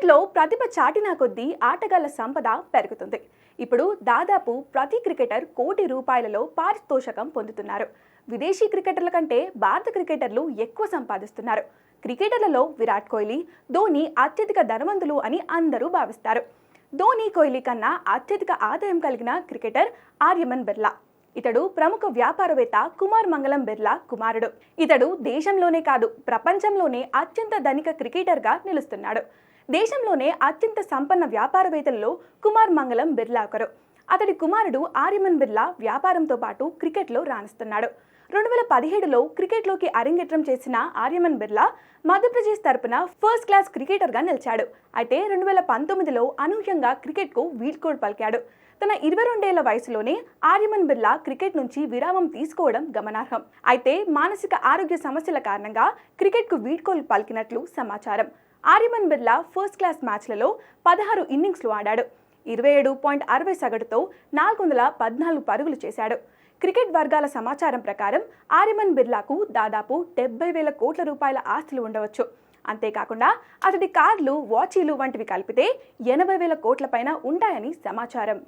క్రికెట్లో ప్రతిభ చాటిన కొద్దీ ఆటగాళ్ళ సంపద పెరుగుతుంది. ఇప్పుడు దాదాపు ప్రతి క్రికెటర్ కోటి రూపాయలలో పారితోషకం పొందుతున్నారు. విదేశీ క్రికెటర్ల కంటే భారత క్రికెటర్లు ఎక్కువ సంపాదిస్తున్నారు. క్రికెటర్లలో విరాట్ కోహ్లీ ధోని అత్యధిక ధనవంతులు అని అందరూ భావిస్తారు. ధోని కోహ్లీ కన్నా అత్యధిక ఆదాయం కలిగిన క్రికెటర్ ఆర్యమన్ బిర్లా. ఇతడు ప్రముఖ వ్యాపారవేత్త కుమార్ మంగళం బిర్లా కుమారుడు. ఇతడు దేశంలోనే కాదు ప్రపంచంలోనే అత్యంత ధనిక క్రికెటర్గా నిలుస్తున్నాడు. దేశంలోనే అత్యంత సంపన్న వ్యాపారవేత్తలలో కుమార్ మంగళం బిర్లా ఒకరు. అతడి కుమారుడు ఆర్యమన్ బిర్లా వ్యాపారంతో పాటు క్రికెట్లో రాణిస్తున్నాడు. రెండు వేల పదిహేడులో క్రికెట్లోకి అరంగేట్రం చేసిన ఆర్యమన్ బిర్లా మధ్యప్రదేశ్ తరపున ఫస్ట్ క్లాస్ క్రికెటర్గా నిలిచాడు. అయితే రెండు వేల పంతొమ్మిదిలో అనూహ్యంగా క్రికెట్కు వీడ్కోడ్ పలికాడు. తన ఇరవై రెండేళ్ళ వయసులోనే ఆర్యమన్ బిర్లా క్రికెట్ నుంచి విరామం తీసుకోవడం గమనార్హం. అయితే మానసిక ఆరోగ్య సమస్యల కారణంగా క్రికెట్కు వీడ్కోలు పలికినట్లు సమాచారం. ఆర్యమన్ బిర్లా ఫస్ట్ క్లాస్ మ్యాచ్లలో పదహారు ఇన్నింగ్స్లు ఆడాడు. ఇరవై ఏడు పాయింట్ అరవై సగటుతో నాలుగు వందల పద్నాలుగు పరుగులు చేశాడు. క్రికెట్ వర్గాల సమాచారం ప్రకారం ఆర్యమన్ బిర్లాకు దాదాపు డెబ్బై వేల కోట్ల రూపాయల ఆస్తులు ఉండవచ్చు. అంతేకాకుండా అతడి కార్లు వాచీలు వంటివి కలిపితే ఎనభై వేల కోట్ల పైన ఉంటాయని సమాచారం.